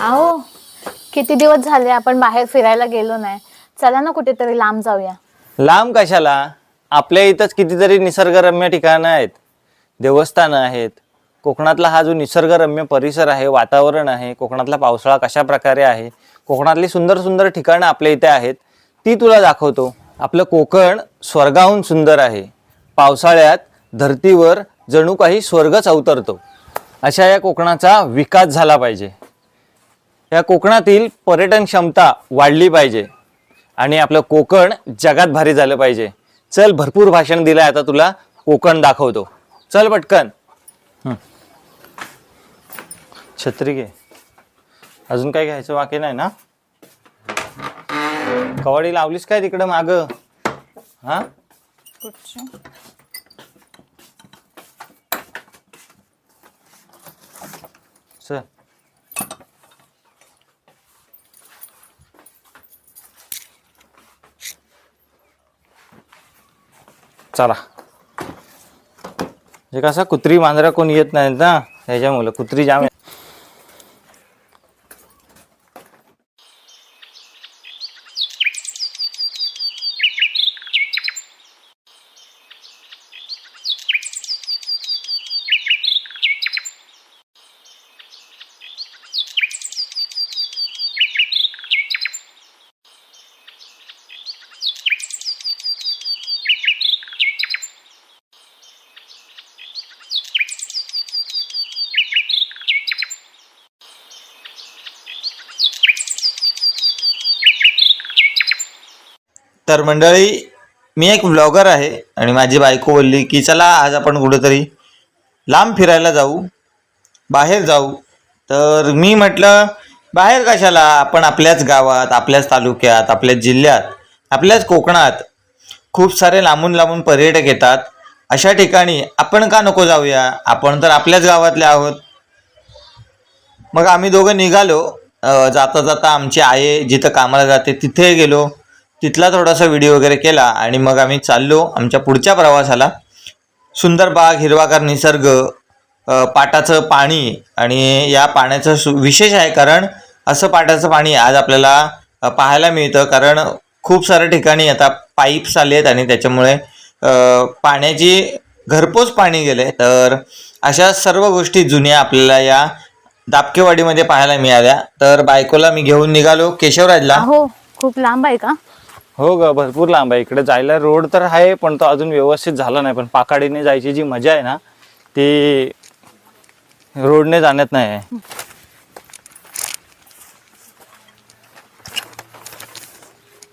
अहो किती दिवस झाले आपण बाहेर फिरायला गेलो नाही. चला ना कुठेतरी लांब जाऊया. लांब कशाला? आपल्या इथंच कितीतरी निसर्गरम्य ठिकाणं आहेत. देवस्थानं आहेत. कोकणातला हा जो निसर्गरम्य परिसर आहे वातावरण आहे कोकणातला पावसाळा कशा प्रकारे आहे कोकणातली सुंदर सुंदर ठिकाणं आपल्या इथे आहेत ती तुला दाखवतो. आपलं कोकण स्वर्गाहून सुंदर आहे. पावसाळ्यात धर्तीवर जणू काही स्वर्गच अवतरतो. अशा या कोकणाचा विकास झाला पाहिजे. या कोकणातील पर्यटन क्षमता वाढली पाहिजे. आणि आपलं कोकण जगात भारी झालं पाहिजे. चल भरपूर भाषण दिलंय आता तुला. कोकण दाखवतो. चल पटकन. छत्री घे. अजून काय घ्यायचं बाकी नाही ना? कवाडी लावलीस काय तिकडं माग? हा? चल. चला. हे कसं कुत्री मांजरा कोण येत नाहीत ना त्याच्यामुळं कुत्री जाम आहे. तर मंडळी मी एक व्लॉगर आहे आणि माझी बायको बोलली की चला आज आपण कुठेतरी लांब फिरायला जाऊ बाहेर जाऊ. तर मी म्हटलं बाहेर कशाला? आपण आपल्याच गावात आपल्याच तालुक्यात आपल्याच जिल्ह्यात आपल्याच कोकणात खूप सारे लांबून लांबून पर्यटक येतात. अशा ठिकाणी आपण का नको जाऊया? आपण तर आपल्याच गावातले आहोत. मग आम्ही दोघं निघालो. जाता जाता आमची आई जिथं कामाला जाते तिथे गेलो. तिथला थोडासा व्हिडिओ वगैरे केला आणि मग आम्ही चाललो आमच्या पुढच्या प्रवासाला. सुंदर बाग हिरवागार निसर्ग पाटाचं पाणी आणि या पाण्याचं सु विशेष आहे कारण असं पाटाचं पाणी आज आपल्याला पाहायला मिळतं कारण खूप साऱ्या ठिकाणी आता पाईप्स आले आहेत आणि त्याच्यामुळे पाण्याची घरपोच पाणी गेले. तर अशा सर्व गोष्टी जुन्या आपल्याला या दापकेवाडीमध्ये पाहायला मिळाल्या. तर बायकोला मी घेऊन निघालो केशवराजला. हो खूप लांब आहे का? हो ग भरपूर लांब आहे. इकडे जायला रोड तर आहे पण तो अजून व्यवस्थित झाला नाही. पण पाकाडीने जायची जी मजा आहे ना ती रोडने जाण्यात नाही आहे.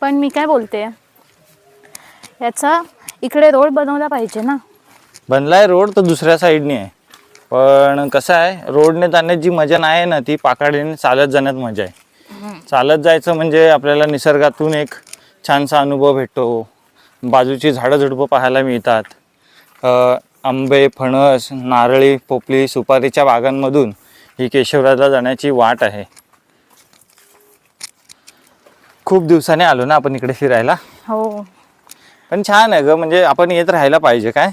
पण मी काय बोलते? याचा इकडे रोड बनवला पाहिजे ना. बनलाय रोड तर दुसऱ्या साईडने आहे. पण कसं आहे रोडने जाण्यात जी मजा नाही ना ती पाकाडीने चालत जाण्यात मजा आहे. चालत जायचं म्हणजे आपल्याला निसर्गातून एक छानसा अनुभव भेटतो. बाजूची झाडं झुडपं पाहायला मिळतात. आंबे फणस नारळी पोपली सुपारीच्या बागांमधून ही केशवराजला जाण्याची वाट आहे. खूप दिवसाने आलो ना आपण इकडे फिरायला. हो. पण छान आहे ग म्हणजे आपण येत राहायला पाहिजे काय?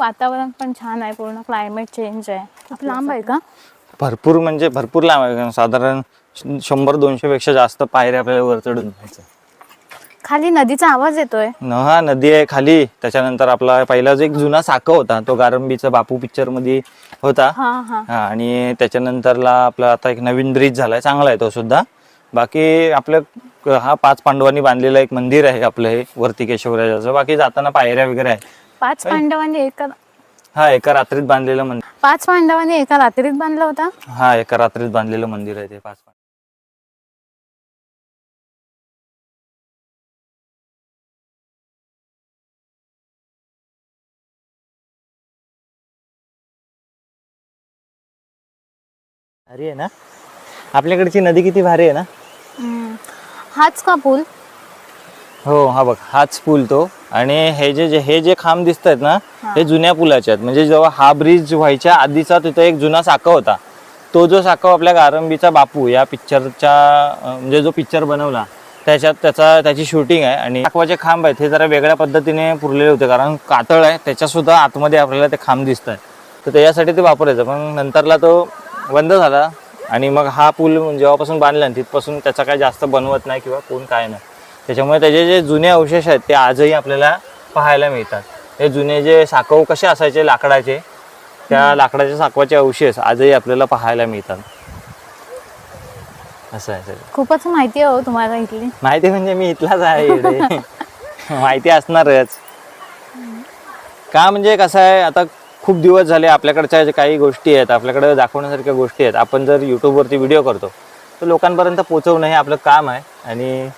वातावरण पण छान आहे पूर्ण क्लायमेट चेंज आहे. खूप लांब आहे का? भरपूर म्हणजे भरपूर लांब आहे साधारण शंभर दोनशे पेक्षा जास्त पायऱ्या आपल्याला वर चढून जायचं. खाली नदीचा आवाज येतोय. न हा नदी आहे खाली. त्याच्यानंतर आपला पहिला जो एक जुना साखं होता तो गारंबीचा बापू पिक्चरमध्ये होता. हा हा. हा आणि त्याच्यानंतरला आपला आता एक नवीन ब्रिज झालाय चांगला आहे तो सुद्धा. बाकी आपलं क- हा पाच पांडवांनी बांधलेलं एक मंदिर आहे आपलं हे वरती केशवराजाचं. बाकी जाताना पायऱ्या वगैरे आहे पाच पांडवांनी एका हा एका रात्रीत बांधलेलं मंदिर. पाच पांडवांनी एका रात्रीत बांधला होता? हा एका रात्रीत बांधलेलं मंदिर आहे ते पाच भारी आहे ना? आपल्याकडची नदी किती भारी आहे ना. हाच का पूल? हो हा बघ हाच पूल तो. आणि हे जे जे- हे जे खांब दिसत आहेत ना हे. जुन्या पुलाचे आहेत. म्हणजे जेव्हा हा ब्रिज व्हायच्या आधीचा तिथं एक जुना साखा होता. तो जो साखा आपल्या गारंबीचा बापू या पिक्चरच्या म्हणजे जो पिक्चर बनवला त्याच्यात त्याचा त्याची शूटिंग आहे. आणि साखवाचे खांब आहेत हे जरा वेगळ्या पद्धतीने पुरलेले होते. कारण कातळ आहे त्याच्या सुद्धा आतमध्ये आपल्याला ते खांब दिसत आहे तर त्याच्यासाठी ते वापरायचं. पण नंतरला तो बंद झाला. आणि मग हा पूल जेव्हापासून बांधला ना तिथपासून त्याचा काय जास्त बनवत नाही किंवा कोण काय नाही. त्याच्यामुळे त्याचे जे जुने अवशेष आहेत ते आजही आपल्याला पाहायला मिळतात. हे जुने जे साकव कसे असायचे लाकडाचे त्या लाकडाच्या साकवाचे अवशेष आजही आपल्याला पाहायला मिळतात. असं आहे सगळं. खूपच माहिती आहे हो तुम्हाला इथली. माहिती म्हणजे मी इथलाच आहे इकडे माहिती असणारच. का म्हणजे कसं आहे आता खूप दिवस झाले आपल्याकडच्या ज्या काही गोष्टी आहेत आपल्याकडे दाखवण्यासारख्या गोष्टी आहेत आपण जर यूट्यूबवरती व्हिडिओ करतो तर लोकांपर्यंत पोचवणं हे आपलं काम आहे. आणि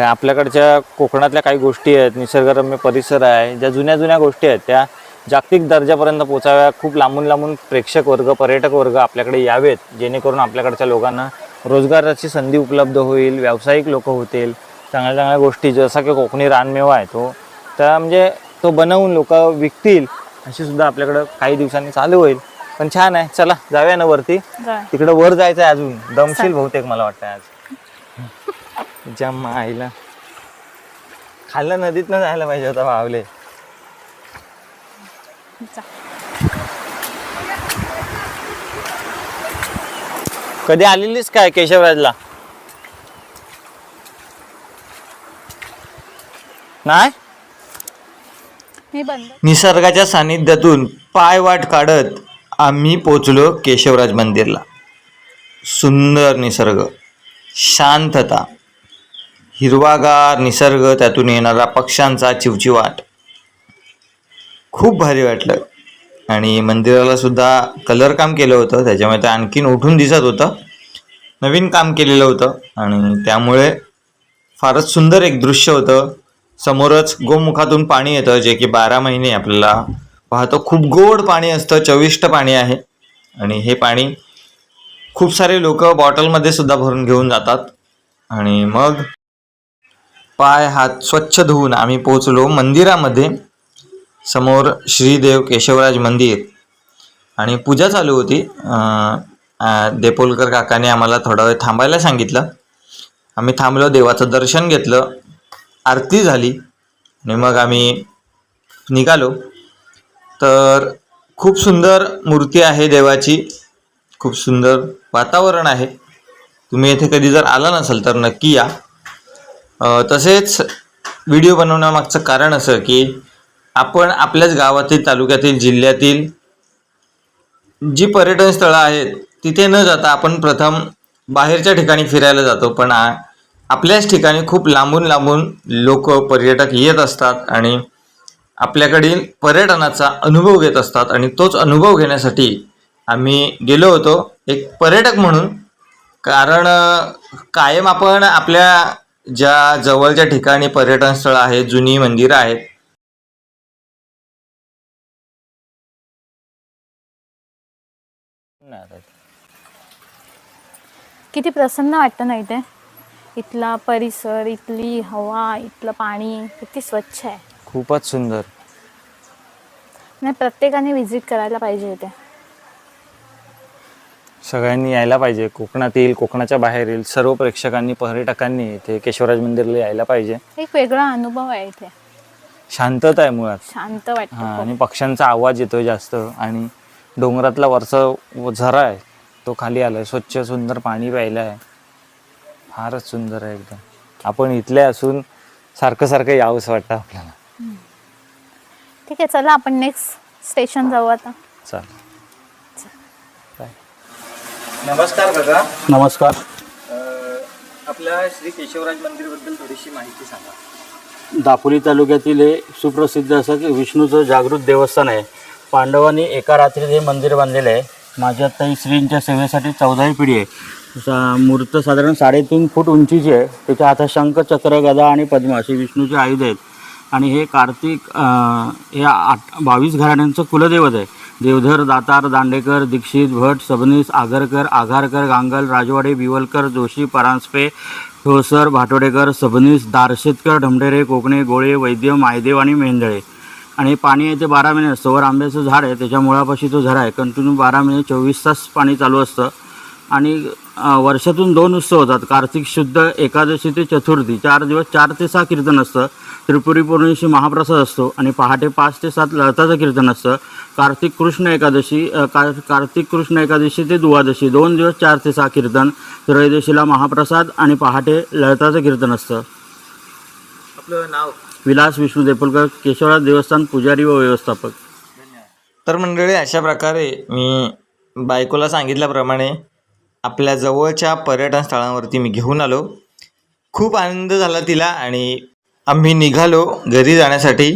आपल्याकडच्या कोकणातल्या काही गोष्टी आहेत निसर्गरम्य परिसर आहे ज्या जुन्या जुन्या गोष्टी आहेत त्या जागतिक दर्जापर्यंत पोचाव्या खूप लांबून लांबून प्रेक्षक वर्ग पर्यटक वर्ग आपल्याकडे यावेत जेणेकरून आपल्याकडच्या लोकांना रोजगाराची संधी उपलब्ध होईल व्यावसायिक लोक होतील चांगल्या चांगल्या गोष्टी जसा की कोकणी रानमेवा आहे तो त्या म्हणजे तो बनवून लोक विकतील अशी सुद्धा आपल्याकडं काही दिवसांनी चालू होईल. पण छान आहे. चला जाऊया ना वरती. तिकडं वर जायचं आहे अजून. दमशील बहुतेक मला वाटतं आज. जम आईला. खाल्ल्या नदीत न जायला पाहिजे होता वावले जा. कधी आलेलीस काय केशवराजला? नाही? निसर्गाच्या सानिध्यातून पायवाट काढत आम्ही पोचलो केशवराज मंदिरला. सुंदर निसर्ग शांतता हिरवागार निसर्ग त्यातून येणारा पक्ष्यांचा चिवचिवाट. खूप भारी वाटलं. आणि मंदिराला सुद्धा कलर काम केलं होतं. त्याच्यामुळे ते आणखीन उठून दिसत होतं. नवीन काम केलेलं होतं. आणि त्यामुळे फारच सुंदर एक दृश्य होतं. समोरच गोमुखातून पाणी येतं जे की बारा महिने आपल्याला पाहतो. खूप गोड पाणी असतं चविष्ट पाणी आहे. आणि हे पाणी खूप सारे लोक बॉटलमध्ये सुद्धा भरून घेऊन जातात. आणि मग पाय हात स्वच्छ धुवून आम्ही पोचलो मंदिरामध्ये. समोर श्रीदेव केशवराज मंदिर. आणि पूजा चालू होती. देपोलकर काकाने आम्हाला थोडा वेळ थांबायला सांगितलं. आम्ही थांबलो देवाचं दर्शन घेतलं. आरती झाली आणि मग आम्ही निघालो. तर खूप सुंदर मूर्ती आहे देवाची. खूप सुंदर वातावरण आहे. तुम्ही येथे कधी जर आला नसाल तर नक्की या. तसेच व्हिडिओ बनवण्यामागचं कारण असं की आपण आपल्याच गावातील तालुक्यातील जिल्ह्यातील जी पर्यटन स्थळं आहेत तिथे न जाता आपण प्रथम बाहेरच्या ठिकाणी फिरायला जातो. पण आ- आपल्याच ठिकाणी खूप लांबून लांबून लोक पर्यटक येत असतात आणि आपल्याकडील पर्यटनाचा अनुभव घेत असतात आणि तोच अनुभव घेण्यासाठी आम्ही गेलो होतो एक पर्यटक म्हणून. कारण कायम आपण आपल्या ज्या जवळच्या ठिकाणी पर्यटन स्थळं आहेत जुनी मंदिरं आहेत किती प्रसन्न वाटतं ना इथे? इथला परिसर इथली हवा इथलं पाणी किती स्वच्छ आहे. खूपच सुंदर. नाही प्रत्येकाने व्हिजिट करायला पाहिजे इथे. सगळ्यांनी यायला पाहिजे. कोकणातील कोकणाच्या बाहेरील सर्व प्रेक्षकांनी पर्यटकांनी इथे केशवराज मंदिरला यायला पाहिजे. एक वेगळा अनुभव आहे इथे. शांतता आहे मुळात. शांत हा वाटतं आणि पक्ष्यांचा आवाज येतोय जास्त आणि डोंगरातला वरचा व- झरा आहे तो खाली आलाय. स्वच्छ सुंदर पाणी प्यायला आहे फारच सुंदर आहे एकदम. आपण इथले असून सारखं सारखं यावंसं वाटतं आपल्याला. ठीक आहे चला आपण नेक्स्ट स्टेशन जाऊ आता. चालेल नमस्कार काका नमस्कार. आपल्या श्री केशवराज मंदिरबद्दल थोडीशी माहिती सांगा. दापोली तालुक्यातील हे सुप्रसिद्ध असं की विष्णूचं जागृत देवस्थान आहे. पांडवांनी एका रात्रीत हे मंदिर बांधलेलं आहे. माझी आत्ता ही श्रींच्या सेवेसाठी चौदावी पिढी आहे. सा- मूर्त साधारण साडेतीन फूट उंचीची आहे. त्याच्या हातात शंख चक्र गदा आणि पद्म अशी विष्णूचे आयुध आहेत. आणि हे कार्तिक हे आठ बावीस घराण्यांचं कुलदैवत आहे. देवधर दातार दांडेकर दीक्षित भट सबनीस आगरकर आघारकर गांगल राजवाडे बिवलकर जोशी परांजपे ठोसर भाटोडेकर सबनीस दारशेतकर ढमढेरे कोकणे गोळे वैद्य मायदेव आणि मेंदळे आणि पाणी आहे ते बारा महिने. असतं वर आंब्याचं झाड आहे त्याच्या मुळापाशी तो झरा आहे. कंटिन्यू बारा महिने चोवीस तास पाणी चालू असतं. आणि वर्षातून दोन उत्सव होतात. कार्तिक शुद्ध एकादशी ते चतुर्थी. चार दिवस चार ते सहा कीर्तन असतं. त्रिपुरी पौर्णिमेशी महाप्रसाद असतो. आणि पहाटे पाच ते सात लळताचं कीर्तन असतं. कार्तिक कृष्ण एकादशी का कार्तिक कृष्ण एकादशी ते द्वादशी दोन दिवस चार ते सहा कीर्तन. त्रयोदशीला महाप्रसाद आणि पहाटे लळताचं कीर्तन असतं. आपलं नाव? विलास विष्णू देपुलकर केशवराज देवस्थान पुजारी व व्यवस्थापक. तर मंडळी अशा प्रकारे मी बायकोला सांगितल्याप्रमाणे आपल्या जवळच्या पर्यटन स्थळांवरती मी घेऊन आलो. खूप आनंद झाला तिला आणि आम्ही निघालो घरी जाण्यासाठी.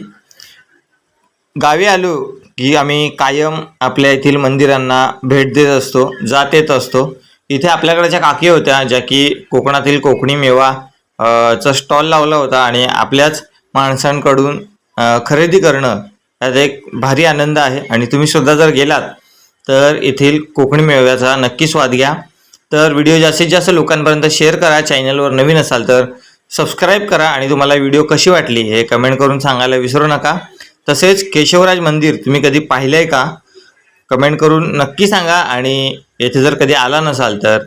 गावी आलो की आम्ही कायम आपल्या येथील मंदिरांना भेट देत असतो जात येत असतो. इथे आपल्याकडच्या काकी होत्या ज्या की कोकणातील कोकणी मेवा चा स्टॉल लावला होता आणि आपल्याच माणसांकडून खरेदी करणं यात एक भारी आनंद आहे. आणि तुम्ही सुद्धा जर गेलात तर येथील कोकणी मेव्याचा नक्की स्वाद घ्या. तर व्हिडिओ जास्तीत जास्त लोकांपर्यंत शेअर करा. चॅनलवर नवीन असाल तर सबस्क्राईब करा. आणि तुम्हाला व्हिडिओ कशी वाटली हे कमेंट करून सांगायला विसरू नका. तसेच केशवराज मंदिर तुम्ही कधी पाहिलं आहे का? कमेंट करून नक्की सांगा. आणि येथे जर कधी आला नसाल तर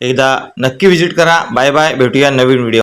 एकदा नक्की व्हिजिट करा. Bye bye. भेटूया नवीन व्हिडिओ